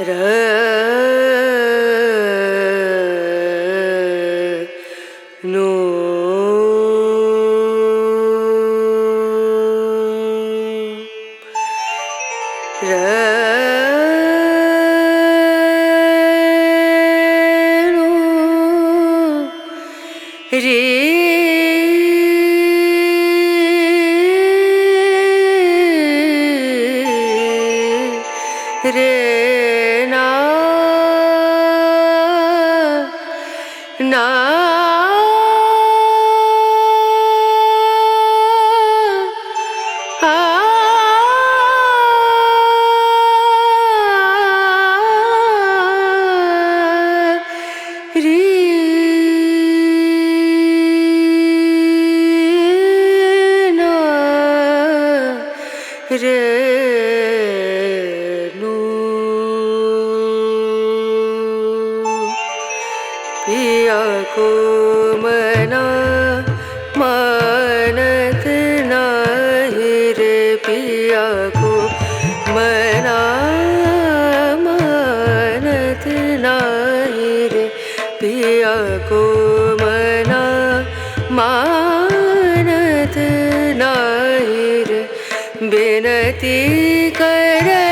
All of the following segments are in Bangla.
নো विनती कर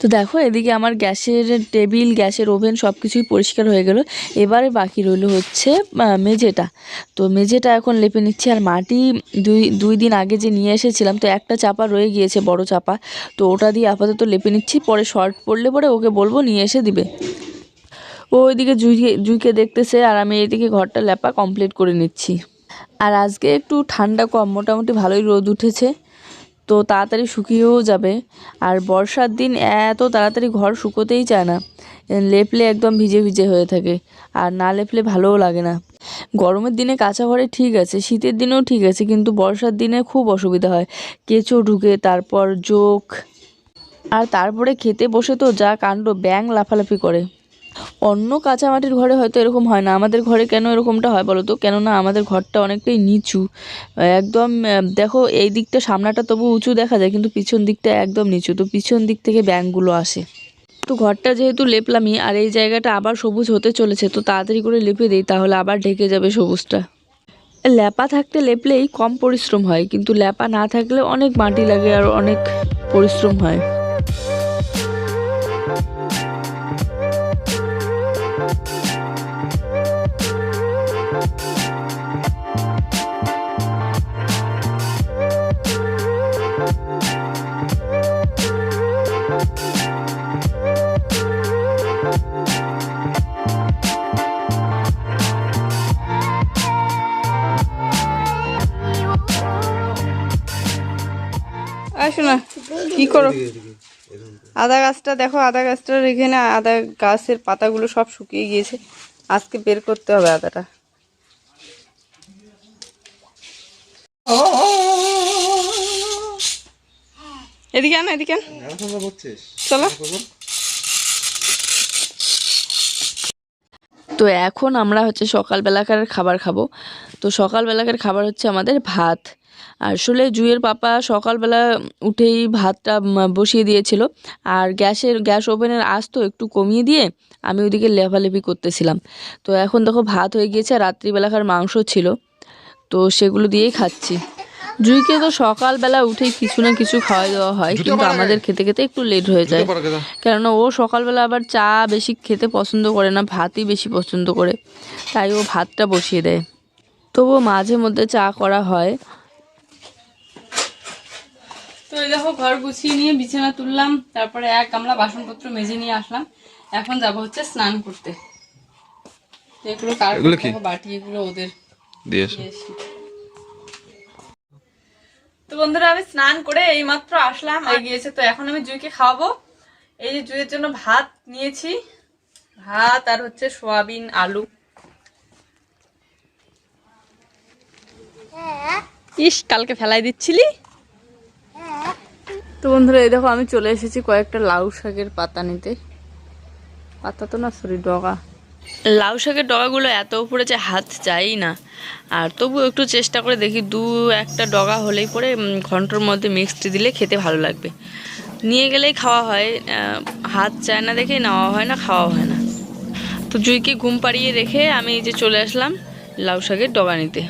তো দেখো, এদিকে আমার গ্যাসের টেবিল, গ্যাসের ওভেন সব কিছুই পরিষ্কার হয়ে গেল। এবারে বাকি রইল হচ্ছে মেঝেটা। তো মেঝেটা এখন লেপে নিচ্ছি, আর মাটি দুই দুই দিন আগে যে নিয়ে এসেছিলাম, তো একটা চাপা রয়ে গিয়েছে বড় চাপা। তো ওটা দিয়ে আপাতত লেপে নিচ্ছি, পরে শর্ট পড়লে পরে ওকে বলব নিয়ে এসে দিবে। ও ওইদিকে জুইকে জুইকে দেখতেছে, আর আমি এদিকে ঘরটা লেপা কমপ্লিট করে নিচ্ছি। আর আজকে একটু ঠান্ডা কম, মোটামুটি ভালোই রোদ উঠেছে। তো তাড়াতাড়ি শুকিয়েও যাবে। আর বর্ষার দিন এত তাড়াতাড়ি ঘর শুকোতেই চায় না। লেপলে একদম ভিজে ভিজে হয়ে থাকে, আর না লেপলে ভালোও লাগে না। গরমের দিনে কাঁচা ঘরে ঠিক আছে, শীতের দিনেও ঠিক আছে, কিন্তু বর্ষার দিনে খুব অসুবিধা হয়। কেঁচো ঢুকে, তারপর জোক। আর তারপরে খেতে বসে তো যা কাণ্ড ব্যাং লাফালাফি করে। অন্য কাঁচা মাটির ঘরে হয়তো এরকম হয় না। আমাদের ঘরে কেন এরকমটা হয় বলো তো? কেননা আমাদের ঘরটা অনেকটাই নিচু। একদম দেখো, এই দিকটা সামনাটা তবু উঁচু দেখা যায়, কিন্তু পিছন দিকটা একদম নিচু। তো পিছন দিক থেকে ব্যাঙগুলো আসে। তো ঘরটা যেহেতু লেপলামই, আর এই জায়গাটা আবার সবুজ হতে চলেছে, তো তাড়াতাড়ি করে লেপে দিই, তাহলে আবার ঢেকে যাবে সবুজটা। ল্যাপা থাকতে লেপলেই কম পরিশ্রম হয়, কিন্তু ল্যাপা না থাকলে অনেক মাটি লাগে আর অনেক পরিশ্রম হয়। আদা গাছটা দেখো আদা গাছটার এখানে আদা গাছের পাতাগুলো সব শুকিয়ে গিয়েছে। আজকে বের করতে হবে আদাটা। এদিকে আন এদিকে চলো। তো এখন আমরা হচ্ছে সকালবেলাকার খাবার খাব। তো সকালবেলাকার খাবার হচ্ছে আমাদের ভাত। আসলে জুয়ের পাপা সকালবেলা উঠেই ভাতটা বসিয়ে দিয়েছিল। আর গ্যাসের গ্যাস ওভেনের আঁচ তো একটু কমিয়ে দিয়ে আমি ওদিকে লেভালেপি করতেছিলাম। তো এখন দেখো ভাত হয়ে গিয়েছে আর রাত্রিবেলাকার মাংস ছিল। তো সেগুলো দিয়েই খাচ্ছি। জুইকে তো সকালবেলা উঠেই কিছু না কিছু খাওয়াই দেওয়া হয় কিন্তু আমাদের খেতে খেতে একটু লেট হয়ে যায়? কেননা ও সকালবেলা আবার চা বেশি খেতে পছন্দ করে না ভাতই বেশি পছন্দ করে। তাই ও ভাতটা বসিয়ে দেয়। তবুও মাঝে মধ্যে চা করা হয়। তো এই দেখো ঘর গুছিয়ে নিয়ে বিছানা তুললাম তারপরে এক গামলা বাসনপত্র মেজে নিয়ে আসলাম। এখন যাব হচ্ছে স্নান করতে। তো এগুলো কার বাটি এগুলো ওদের দিয়েছ তো বন্ধুরা আমি স্নান করে এইমাত্র আসলাম আর গিয়েছে তো এখন আমি জুইকে খাওয়াবো। এই যে জুইয়ের জন্য ভাত নিয়েছি। ভাত আর হচ্ছে সোয়াবিন আলু। ইস কালকে ফেলাই দিচ্ছিলি? তো বন্ধুরা, এই দেখো, আমি চলে এসেছি কয়েকটা লাউ শাকের পাতা নিতে। পাতা তো না সরি ডগা। লাউ শাকের ডগাগুলো এত উপরে যে হাত যায়ই না। আর তবু একটু চেষ্টা করে দেখি, দু একটা ডগা হলেই পরে ঘন্টর মধ্যে মিক্সড দিলে খেতে ভালো লাগবে। নিয়ে গেলেই খাওয়া হয় হাত চায় না দেখে, নেওয়া হয় না খাওয়া হয় না। তো জুইকে ঘুম পাড়িয়ে রেখে আমি যে চলে আসলাম লাউ শাকের ডগা নিতে।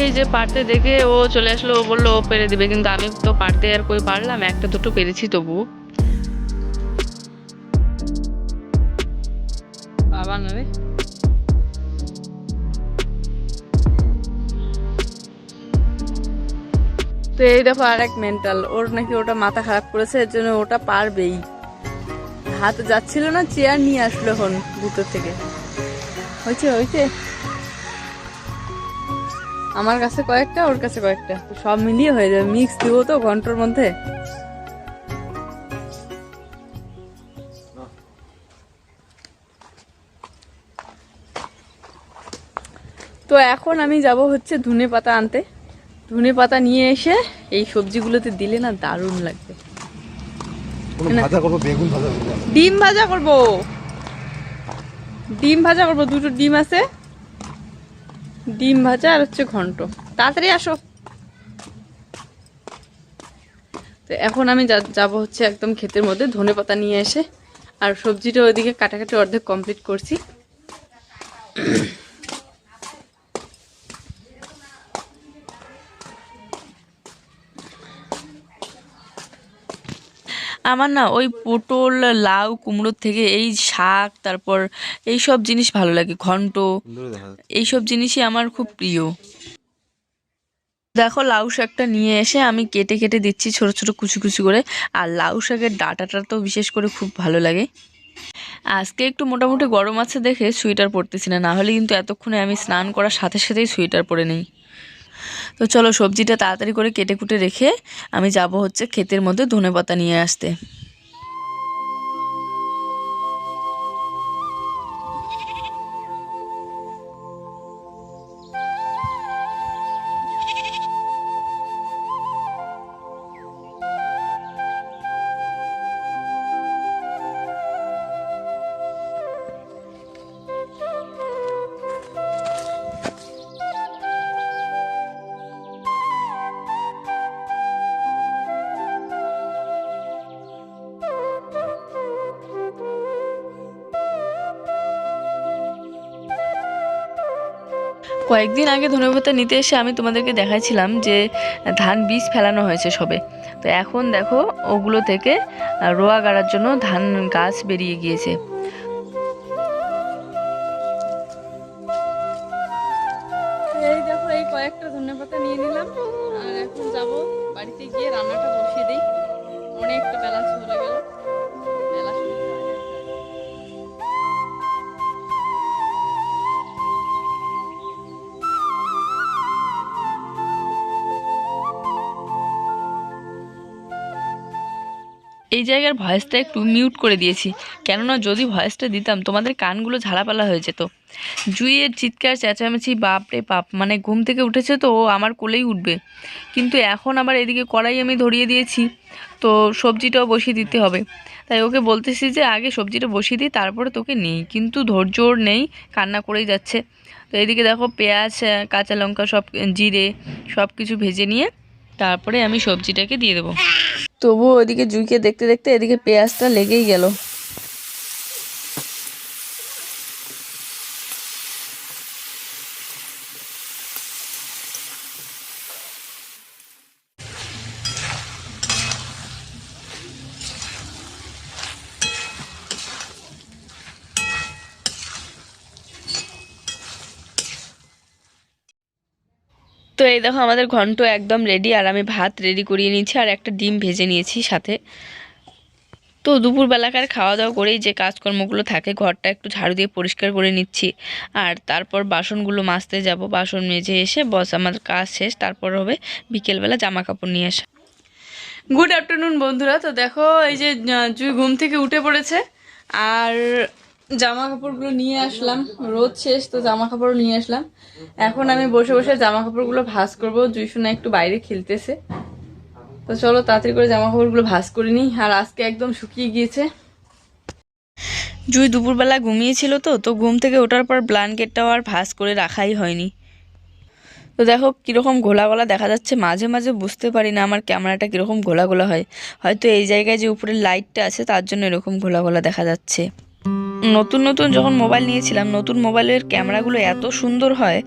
তো আমাকে যে পারতে দেখে ও চলে আসলো, ও বলল, ও পেরে দিবে। কিন্তু আমি তো পারতে আর কই পারলাম, একটা দুটো পেরেছি তবু। বাবা না রে। তো এই দেখো আর এক মেন্টাল ওর নাকি ওটা মাথা খারাপ করেছে, এর জন্য ওটা পারবেই। হাত যাচ্ছিল না চেয়ার নিয়ে আসলো এখন ভিতর থেকে। হয়েছে হয়েছে? আমার কাছে কয়েকটা ওর কাছে কয়েকটা। সব মিলিয়ে হয়ে যাবে। মিক্স দিব তো ঘণ্টার মধ্যে। তো এখন আমি যাব হচ্ছে ধনে পাতা আনতে। ধনে পাতা নিয়ে এসে এই সবজিগুলোতে দিলে না দারুণ লাগবে। ডিম ভাজা করব। ডিম ভাজা করব। দুটো ডিম আছে। ডিম ভাজা আর হচ্ছে ঘন্ট। তাড়াতাড়ি আসো। তো এখন আমি যাব হচ্ছে একদম ক্ষেতের মধ্যে ধনে পাতা নিয়ে এসে, আর সবজিটা ওইদিকে কাটাকাটি অর্ধেক কমপ্লিট করছি। আমার না ওই পটল লাউ কুমড়োর থেকে এই শাক তারপর এই সব জিনিস ভালো লাগে ঘন্ট এইসব জিনিসই আমার খুব প্রিয়। দেখো লাউ শাকটা নিয়ে এসে আমি কেটে কেটে দিচ্ছি ছোট ছোট কুচি কুচি করে আর লাউ শাকের ডাঁটাটা তো বিশেষ করে খুব ভালো লাগে। আজকে একটু মোটামুটি গরম আছে দেখে সোয়েটার পরতেছি না না হলে কিন্তু এতক্ষণে আমি স্নান করার সাথে সাথেই সোয়েটার পরে নেই। তো চলো সবজিটা তাড়াতাড়ি করে কেটে কুটে রেখে আমি যাব হচ্ছে ক্ষেতের মধ্যে ধনে পাতা নিয়ে আসতে। কয়েকদিন আগে ধনেপাতা নিতে এসে আমি তোমাদেরকে দেখাইছিলাম যে ধান বীজ ফেলানো হয়েছে সবে। তো এখন দেখো, ওগুলো থেকে রোয়া গাড়ার জন্য ধান গাছ বেরিয়ে গিয়েছে। এই জায়গার ভয়েসটা একটু মিউট করে দিয়েছি। কেননা যদি ভয়েসটা দিতাম, তোমাদের কানগুলো ঝালাপালা হয়ে যেত। জুইয়ের চিৎকার, চেঁচামেচি, বাপ রে বাপ মানে ঘুম থেকে উঠেছে তো, ও আমার কোলেই উঠবে। কিন্তু এখন আবার এদিকে কড়াই আমি ধরিয়ে দিয়েছি, তো সবজিটাও বসিয়ে দিতে হবে। তাই ওকে বলতেছি যে, আগে সবজিটা বসিয়ে দিই, তারপরে তোকে নেই। কিন্তু ধৈর্য ওর নেই, কান্না করেই যাচ্ছে। তো এদিকে দেখো পেঁয়াজ, কাঁচা লঙ্কা, সব জিরে সব কিছু ভেজে নিয়ে তারপরে আমি সবজিটাকে দিয়ে দেবো। তবুও ওদিকে জুইকে দেখতে দেখতে এদিকে পেঁয়াজটা লেগেই গেল। তো এই দেখো, আমাদের ঘন্ট একদম রেডি আর আমি ভাত রেডি করিয়ে নিয়েছি, আর একটা ডিম ভেজে নিয়েছি সাথে। তো দুপুরবেলাকার খাওয়া দাওয়া করেই যে কাজকর্মগুলো থাকে, ঘরটা একটু ঝাড়ু দিয়ে পরিষ্কার করে নিচ্ছি। আর তারপর বাসনগুলো মাজতে যাব, বাসন মেজে এসে, বস, আমার কাজ শেষ, তারপর হবে বিকেলবেলা জামা কাপড় নিয়ে আসা। গুড আফটারনুন বন্ধুরা। তো দেখো, এই যে জুই ঘুম থেকে উঠে পড়েছে, আর জামা কাপড়গুলো নিয়ে আসলাম। রোদ শেষ, তো জামা কাপড় নিয়ে আসলাম। এখন আমি বসে বসে জামা কাপড়গুলো ভাঁজ করব। জুই শোনা একটু বাইরে খেলতেছে। তো চলো তাড়াতাড়ি করে জামা কাপড়গুলো ভাঁজ করে নিই। আর আজকে একদম শুকিয়ে গিয়েছে। জুই দুপুরবেলা ঘুমিয়েছিল তো তো ঘুম থেকে ওঠার পর ব্ল্যাঙ্কেটটাও আর ভাঁজ করে রাখাই হয়নি। তো দেখো কীরকম ঘোলা গলা দেখা যাচ্ছে। মাঝে মাঝে বুঝতে পারি না আমার ক্যামেরাটা কীরকম ঘোলা গোলা হয়। হয়তো এই জায়গায় যে উপরে লাইটটা আছে, তার জন্য এরকম ঘোলা গোলা দেখা যাচ্ছে। নতুন নতুন যখন মোবাইল নিয়েছিলাম, নতুন মোবাইলের ক্যামেরাগুলো এত সুন্দর হয়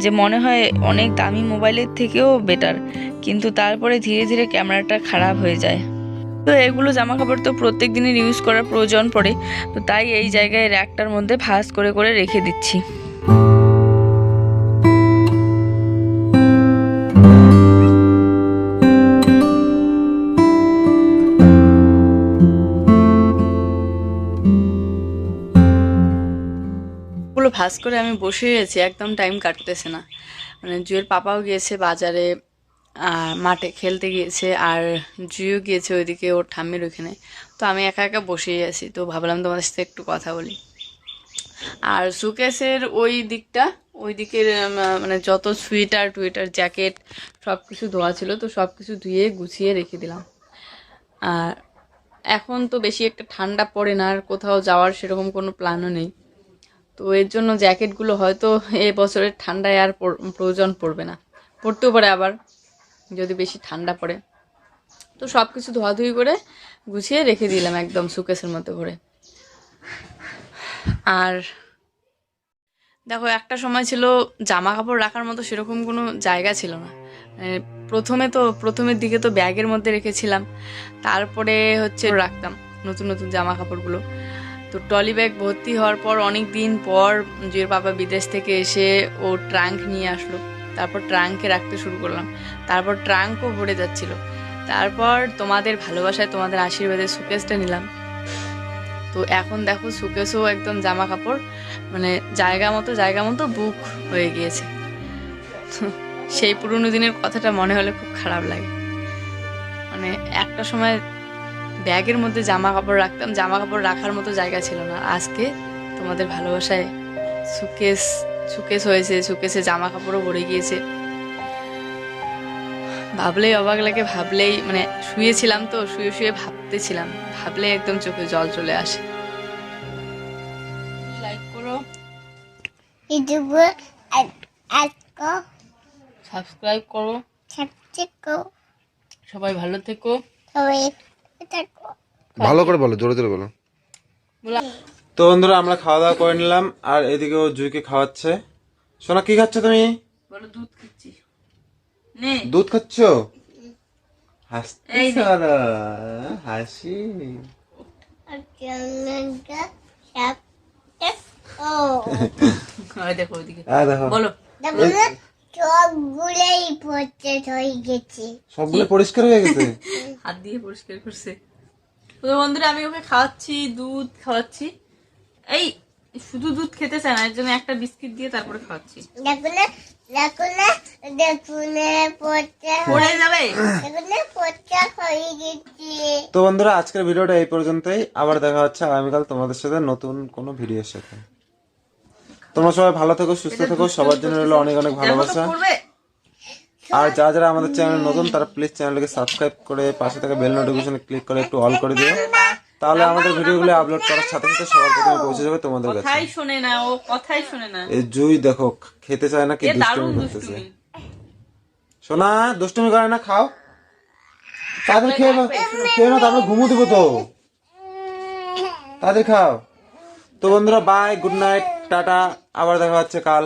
যে মনে হয় অনেক দামি মোবাইলের থেকেও বেটার কিন্তু তারপরে ধীরে ধীরে ক্যামেরাটা খারাপ হয়ে যায়। তো এগুলো জামা কাপড় তো প্রত্যেক দিনের ইউজ করার প্রয়োজন পড়ে। তো তাই এই জায়গায় র্যাকটার মধ্যে ভাস করে করে রেখে দিচ্ছি। গুলো ভাজ করে আমি বসে গেছি একদম টাইম কাটতেছে না। মানে জুয়ের পাপাও গিয়েছে বাজারে মাঠে খেলতে গিয়েছে, আর জুইও গিয়েছে ওইদিকে, ওর ঠাম্মির ওইখানে তো আমি একা একা বসেই আছি, তো ভাবলাম তোমাদের সাথে একটু কথা বলি। আর সুকেশের ওই দিকটা, ওই দিকের মানে যত সুইটার টুইটার জ্যাকেট সব কিছু ধোয়া ছিল, তো সব কিছু ধুয়ে গুছিয়ে রেখে দিলাম। আর এখন তো বেশি একটা ঠান্ডা পড়ে না, আর কোথাও যাওয়ার সেরকম কোনো প্ল্যানও নেই। তো এর জন্য জ্যাকেটগুলো হয়তো এ বছরের ঠান্ডায় আর প্রয়োজন পড়বে না। পড়তেও পারে আবার, যদি বেশি ঠান্ডা পড়ে। তো সব কিছু ধোয়াধুয়ি করে গুছিয়ে রেখে দিলাম একদম সুকেসের মতো করে। আর দেখো, একটা সময় ছিল জামা কাপড় রাখার মতো সেরকম কোনো জায়গা ছিল না। প্রথমে তো, প্রথমের দিকে তো ব্যাগের মধ্যে রেখেছিলাম। তারপরে হচ্ছে রাখতাম নতুন নতুন জামা কাপড়গুলো তো ট্রলি ব্যাগ ভর্তি হওয়ার পর অনেক দিন পর জুয়ের বাবা বিদেশ থেকে এসে ও ট্রাঙ্ক নিয়ে আসলো। তারপর ট্রাঙ্কে রাখতে শুরু করলাম। তারপর ট্রাঙ্কও ভরে যাচ্ছিল। তারপর তোমাদের ভালোবাসায় তোমাদের আশীর্বাদে সুকেসটা নিলাম। তো এখন দেখো সুকেসও একদম জামা কাপড় মানে জায়গা মতো জায়গা মতো বুক হয়ে গিয়েছে। সেই পুরনো দিনের কথাটা মনে হলে খুব খারাপ লাগে। মানে একটা সময় ব্যাগের মধ্যে জামা কাপড় রাখতাম জামা কাপড় রাখার মতো জায়গা ছিল না। আজকে তোমাদের ভালোবাসায় সুকেস সুকেস হয়েছে সুকেসে জামা কাপড়ও ভরে গিয়েছে। ভাবলেই অবাক লাগে ভাবলেই মানে শুয়েছিলাম তো শুয়ে শুয়ে ভাবতেছিলাম। ভাবলেই একদম চোখে জল চলে আসে। লাইক করো। সাবস্ক্রাইব করো। সবাই ভালো থেকো। সবাই থাকো ভালো করে বলো জোরে জোরে বলো। তো বন্ধুরা আমরা খাওয়া দাওয়া করে নিলাম আর এদিকে ও জুইকে খাওয়াচ্ছে। সোনা কি খাচ্ছ তুমি? দুধ খাচ্ছি। দুধ খাচ্ছ? হাসতে হাসি। সবগুলো পরিষ্কার হয়ে গেছে? হাত দিয়ে পরিষ্কার করছে। তো বন্ধুরা আমি ওকে খাওয়াচ্ছি দুধ খাওয়াচ্ছি। এই শুধু দুধ খেতে চায় না এর জন্য একটা বিস্কিট দিয়ে তারপরে খাওয়াচ্ছি। পড়ে যাবে। হয়ে তো বন্ধুরা আজকের ভিডিওটা এই পর্যন্তই। আবার দেখা হচ্ছে আগামীকাল তোমাদের সাথে নতুন কোনো ভিডিওর সাথে। তোমরা সবাই ভালো থেকো সুস্থ থেকো সবার জন্য রইল অনেক অনেক ভালোবাসা। আর যারা যারা আমাদের চ্যানেল নতুন তারা প্লিজ চ্যানেলটাকে সাবস্ক্রাইব করে পাশে থাকা বেল নোটিফিকেশনে ক্লিক করে একটু অল করে দিও। তাহলে আমাদের ভিডিওগুলো আপলোড করার সাথে সাথে সবার প্রথমে পৌঁছে যাবে তোমাদের কাছে। কথাই শোনে না ও কথাই শোনে না। এই জুই দেখো খেতে চায় না কি দুষ্টুমি করতেছে। সোনা দুষ্টুমি করে না খাও। তাদের খেয়ে নাও খেয়ে নাও তারপরে ঘুমো দিব তো। তাদের খাও। তো বন্ধুরা বাই গুড নাইট টাটা আবার দেখা হচ্ছে কাল।